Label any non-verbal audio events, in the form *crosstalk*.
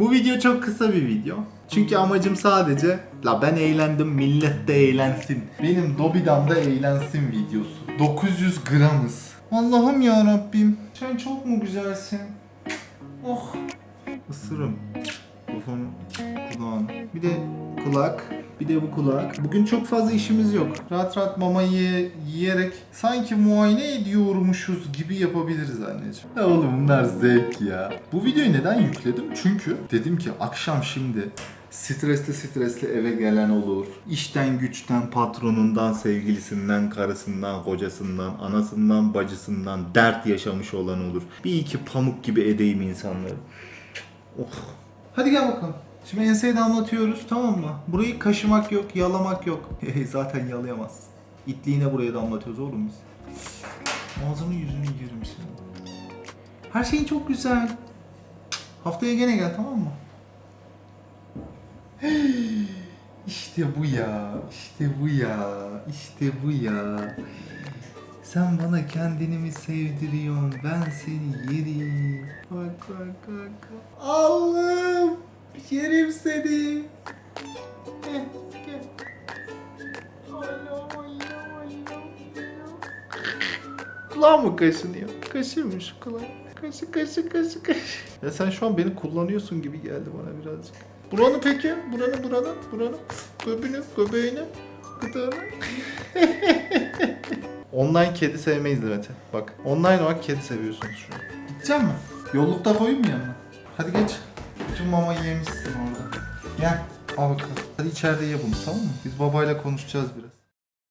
Bu video çok kısa bir video. Çünkü amacım sadece la ben eğlendim millet de eğlensin. Benim Dobidam da eğlensin videosu. 900 gramız. Allah'ım ya Rabbim. Sen çok mu güzelsin? Oh. Isırım. Kafamı, kulağını. Bir de kulak. Bir de bu kulak. Bugün çok fazla işimiz yok. Rahat rahat mama ye- yiyerek sanki muayene ediyormuşuz gibi yapabiliriz anneciğim. Ya oğlum bunlar zevk ya. Bu videoyu neden yükledim? Çünkü dedim ki akşam şimdi stresli stresli eve gelen olur. İşten güçten, patronundan, sevgilisinden, karısından, kocasından, anasından, bacısından dert yaşamış olan olur. Bir iki pamuk gibi edeyim insanları. Oh. Hadi gel bakalım. Şimdi enseyi damlatıyoruz tamam mı? Burayı kaşımak yok, yalamak yok. *laughs* Zaten yalayamaz. İtliğine buraya damlatıyoruz oğlum biz. Ağzını yüzünü yerim senin. Her şeyin çok güzel. Haftaya gene gel tamam mı? *gasps* İşte bu ya. İşte bu ya. İşte bu ya. Sen bana kendini mi sevdiriyorsun? Ben seni yerim. Bak bak. bak. Allah'ım. Yerim seni. Gel gel. Allah Allah Allah. Kulağım mı kaşınıyor? Kaşınmış kulağım. Kaşı kaşı kaşı kaşı. Ya sen şu an beni kullanıyorsun gibi geldi bana birazcık. Buranı peki? Buranı buranı buranı. Göbünü göbeğini. Gıdağını. *laughs* Online kedi sevmeyiz Mete. Bak online olarak kedi seviyorsunuz şu an. Gidecek mi? Yollukta koyayım mı yanına? Hadi geç. Bütün mamayı yemişsin orada. Gel. Al bakalım. Hadi içeride ye bunu tamam mı? Biz babayla konuşacağız biraz.